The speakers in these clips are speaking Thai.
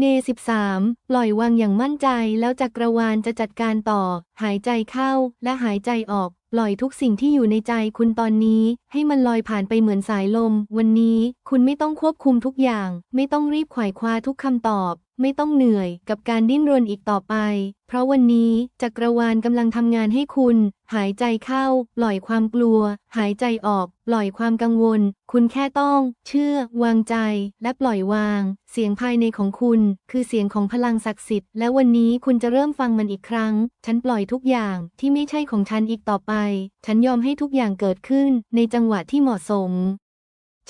เน13ปล่อยวางอย่างมั่นใจแล้วจักรวาลจะจัดการต่อ หายใจเข้าและหายใจออก ปล่อยทุกสิ่งที่อยู่ในใจคุณตอนนี้ ให้มันลอยผ่านไปเหมือนสายลม วันนี้ คุณไม่ต้องควบคุมทุกอย่าง ไม่ต้องรีบไขว่คว้าทุกคำตอบ ไม่ต้องเหนื่อยกับการดิ้นรนอีกต่อไป เพราะวันนี้จักรวาลกำลังทำงานให้คุณ หายใจเข้า ปล่อยความกลัว หายใจออก ปล่อยความกังวล คุณแค่ต้อง เชื่อ วางใจ และปล่อยวาง เสียงภายในของคุณ คือเสียงของพลังศักดิ์สิทธิ์ และวันนี้คุณจะเริ่มฟังมันอีกครั้ง ฉันปล่อยทุกอย่างที่ไม่ใช่ของฉันอีกต่อไป ฉันยอมให้ทุกอย่างเกิดขึ้น ในจังหวะที่เหมาะสม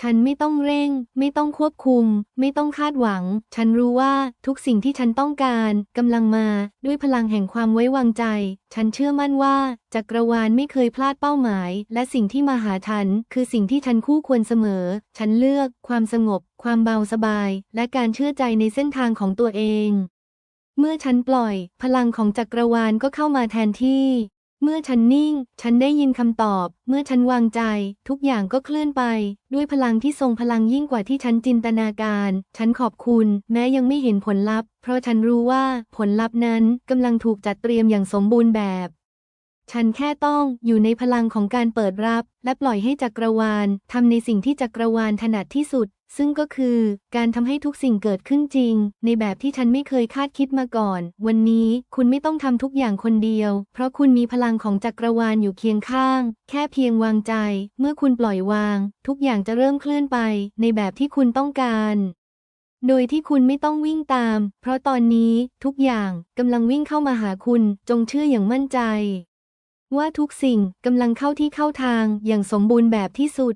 ฉันไม่ต้องเร่ง ไม่ต้องควบคุม ไม่ต้องคาดหวัง ฉันรู้ว่าทุกสิ่งที่ฉันต้องการกำลังมา ด้วยพลังแห่งความไว้วางใจ ฉันเชื่อมั่นว่าจักรวาลไม่เคยพลาดเป้าหมาย และสิ่งที่มาหาฉัน คือสิ่งที่ฉันคู่ควรเสมอ ฉันเลือกความสงบ ความเบาสบาย และการเชื่อใจในเส้นทางของตัวเอง เมื่อฉันปล่อย พลังของจักรวาลก็เข้ามาแทนที่ เมื่อฉันนิ่ง ฉันได้ยินคำตอบ เมื่อฉันวางใจ ทุกอย่างก็เคลื่อนไป ด้วยพลังที่ทรงพลังยิ่งกว่าที่ฉันจินตนาการ ฉันขอบคุณ แม้ยังไม่เห็นผลลัพธ์ เพราะฉันรู้ว่าผลลัพธ์นั้นกำลังถูกจัดเตรียมอย่างสมบูรณ์แบบ ฉันแค่ต้องอยู่ในพลังของการเปิดรับ และปล่อยให้จักรวาลทำในสิ่งที่จักรวาลถนัดที่สุด ซึ่งก็คือการทำให้ทุกสิ่งเกิดขึ้นจริง ในแบบที่ฉันไม่เคยคาดคิดมาก่อน วันนี้คุณไม่ต้องทำทุกอย่างคนเดียว เพราะคุณมีพลังของจักรวาลอยู่เคียงข้าง แค่เพียงวางใจ เมื่อคุณปล่อยวาง ทุกอย่างจะเริ่มเคลื่อนไป ในแบบที่คุณต้องการ โดยที่คุณไม่ต้องวิ่งตาม เพราะตอนนี้ทุกอย่างกำลังวิ่งเข้ามาหาคุณ จงเชื่ออย่างมั่นใจว่าทุกสิ่งกำลังเข้าที่เข้าทางอย่างสมบูรณ์แบบที่สุด